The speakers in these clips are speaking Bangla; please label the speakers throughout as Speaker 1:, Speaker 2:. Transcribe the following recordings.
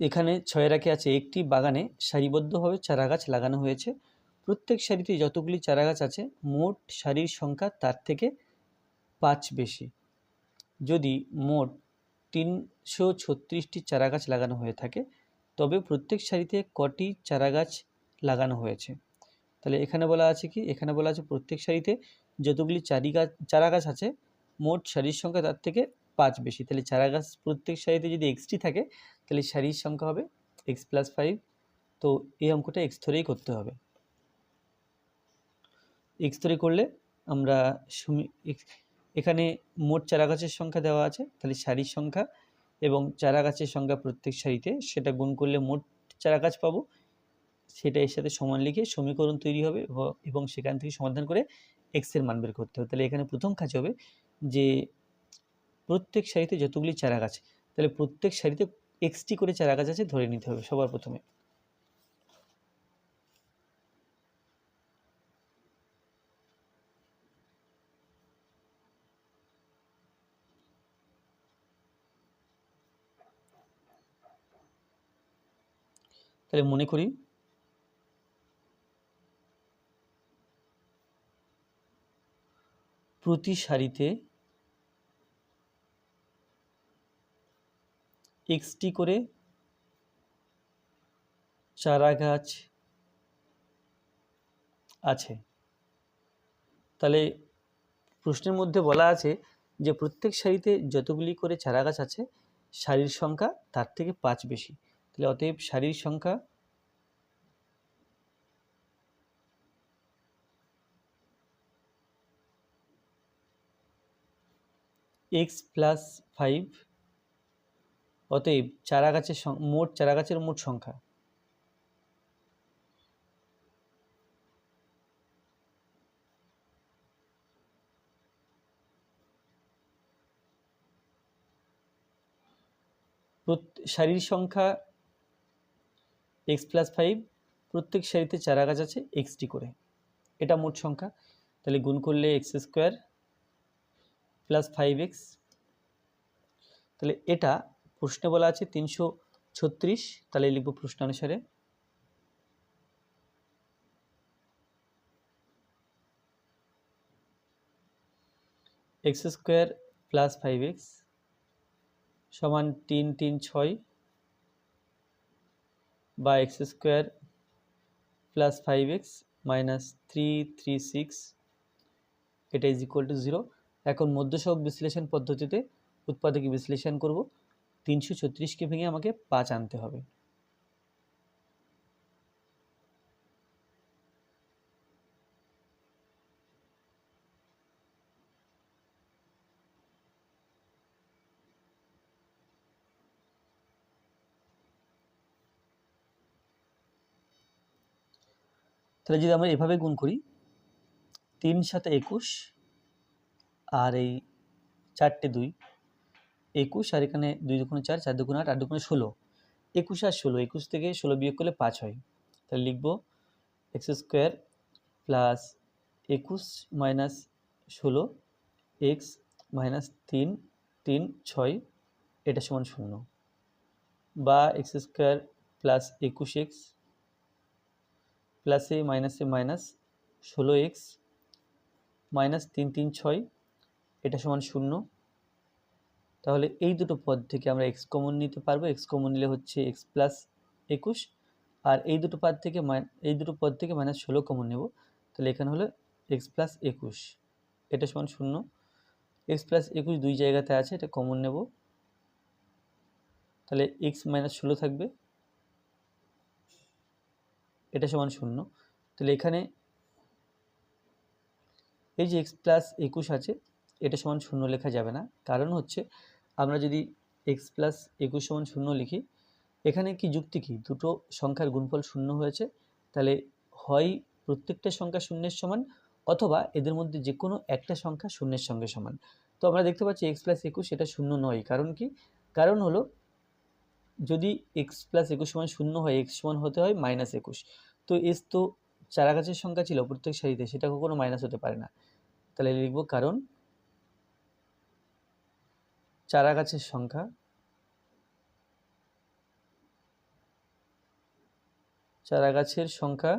Speaker 1: এখানে ছয় রাখে আছে, একটি বাগানে সারিবদ্ধভাবে চারাগাছ লাগানো হয়েছে। প্রত্যেক সারিতে যতগুলি চারাগাছ আছে, মোট সারির সংখ্যা তার থেকে পাঁচ বেশি। যদি মোট তিনশো ছত্রিশটি চারাগাছ লাগানো হয়ে থাকে, তবে প্রত্যেক সারিতে কটি চারাগাছ লাগানো হয়েছে। তাহলে এখানে বলা আছে কি? এখানে বলা আছে প্রত্যেক সারিতে যতগুলি চারি গাছ চারা গাছ আছে, মোট সারির সংখ্যা তার থেকে পাঁচ বেশি। তাহলে চারা গাছ প্রত্যেক সারিতে যদি এক্সটি থাকে তাহলে সারির সংখ্যা হবে এক্স প্লাস ফাইভ তো এই অঙ্কটা এক্স ধরেই করতে হবে। এক্স ধরে করলে আমরা এখানে মোট চারা গাছের সংখ্যা দেওয়া আছে, তাহলে সারির সংখ্যা এবং চারা গাছের সংখ্যা প্রত্যেক সারিতে সেটা গুণ করলে মোট চারা গাছ পাবো। সেটা এর সাথে সমান লিখে সমীকরণ তৈরি হবে এবং সেখান থেকে সমাধান করে এক্সের মান বের করতে হবে। তাহলে এখানে প্রথম কাজ হবে যে প্রত্যেক সারিতে যতগুলি চারা গাছ তাহলে প্রত্যেক সারিতে এক্সটি করে চারা গাছ আছে ধরে নিতে হবে সবার প্রথমে। তাহলে মনে করি প্রতি সারিতে এক্সটি করে চারা গাছ আছে। তাহলে প্রশ্নের মধ্যে বলা আছে যে প্রত্যেক সারিতে যতগুলি করে চারা গাছ আছে, সারির সংখ্যা তার থেকে পাঁচ বেশি। তাহলে অতএব সারির সংখ্যা এক্স প্লাস ফাইভ অতএব চারা গাছের সং- মোট চারা গাছের মোট সংখ্যা। সারির সংখ্যা এক্স প্লাস ফাইভ প্রত্যেক সারিতে চারা গাছ আছে এক্সটি করে। এটা মোট সংখ্যা। তাহলে গুণ করলে x square plus five x তাহলে এটা প্রশ্নে বলা আছে তিনশো ছত্রিশ, তাহলে লিখব প্রশ্ন অনুসারে। X square plus five x সমান তিন তিন ছয় বা x square plus five x minus three three six, এটা ইজ ইকুয়াল টু জিরো এখন মধ্যসহক বিশ্লেষণ পদ্ধতিতে উৎপাদকে বিশ্লেষণ করব। তিনশো ছত্রিশকে ভেঙে আমাকে পাঁচ আনতে হবে। তাহলে যদি আমরা এভাবে গুণ করি, তিন সাথে একুশ আর এই চারটে দুই একুশ আর এখানে দুই দুগুণে চার চার দুগুণে আট আট দুগুণে ষোলো। একুশ আর ষোলো, একুশ থেকে ষোলো বিয়োগ করলে পাঁচ হয়। তাহলে লিখব এক্স স্কোয়ার প্লাস একুশ মাইনাস ষোলো, এক্স মাইনাস তিন তিন ছয়, এটা সমান শূন্য। বা এক্স স্কোয়ার প্লাস একুশ এক্স প্লাসে মাইনাসে মাইনাস ষোলো এক্স মাইনাস তিন তিন ছয়, এটা সমান শূন্য। তাহলে এই দুটো পদ থেকে আমরা এক্স কমন নিতে পারব। এক্স কমন নিলে হচ্ছে এক্স প্লাস একুশ। আর এই দুটো পদ থেকে এই দুটো পদ থেকে মাইনাস ষোলো কমন নেব। তাহলে এখানে হলো এক্স প্লাস একুশ। এটা সমান শূন্য। এক্স প্লাস একুশ দুই জায়গাতে আছে, এটা কমন নেব। তাহলে এক্স মাইনাস ষোলো থাকবে। এটা সমান শূন্য। তাহলে এখানে এই যে এক্স প্লাস একুশ আছে এটা সমান শূন্য লেখা যাবে না। কারণ হচ্ছে আমরা যদি এক্স প্লাস একুশ সমান শূন্য লিখি, এখানে কি যুক্তি কি? দুটো সংখ্যার গুণফল শূন্য হয়েছে, তাহলে হয় প্রত্যেকটা সংখ্যা শূন্যের সমান অথবা এদের মধ্যে যে কোনো একটা সংখ্যা শূন্যের সঙ্গে সমান। তো আমরা দেখতে পাচ্ছি এক্স প্লাস একুশ এটা শূন্য নয়। কারণ কি? কারণ হলো যদি এক্স প্লাস একুশ সমান শূন্য হয় এক্স সমান হতে হয় মাইনাস একুশ। তো এস তো চারা গাছের সংখ্যা ছিল প্রত্যেক সারিতে, সেটা কখনো মাইনাস হতে পারে না। তাহলে লিখব কারণ চারা গাছের সংখ্যা। চারা গাছের সংখ্যা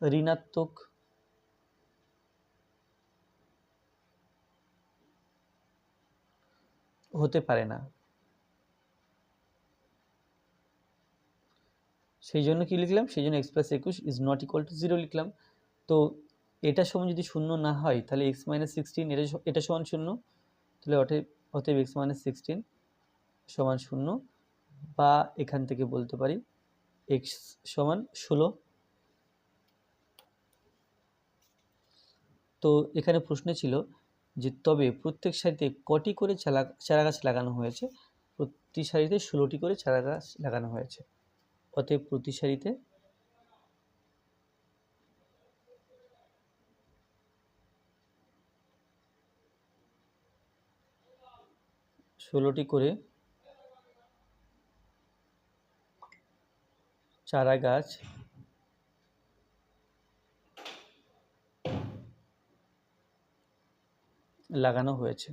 Speaker 1: ঋণাত্মক হতে পারে না। সেই জন্য কি লিখলাম? সেই জন্য এক্স একুশ is not equal to zero লিখলাম। তো এটা সমান যদি শূন্য না হয়, তাহলে এক্স মাইনাস সিক্সটিন এটা এটা সমান শূন্য, তাহলে অতএব অতএব এক্স মাইনাস সিক্সটিন সমান শূন্য, বা এখান থেকে বলতে পারি এক্স সমান ষোলো। তো এখানে প্রশ্ন ছিল যে তবে প্রত্যেক সারিতে কটি করে চারা চারা গাছ লাগানো হয়েছে? প্রতি সারিতে ষোলোটি করে চারা গাছ লাগানো হয়েছে। অতএব প্রতি সারিতে ষোলোটি করে চারা গাছ লাগানো হয়েছে।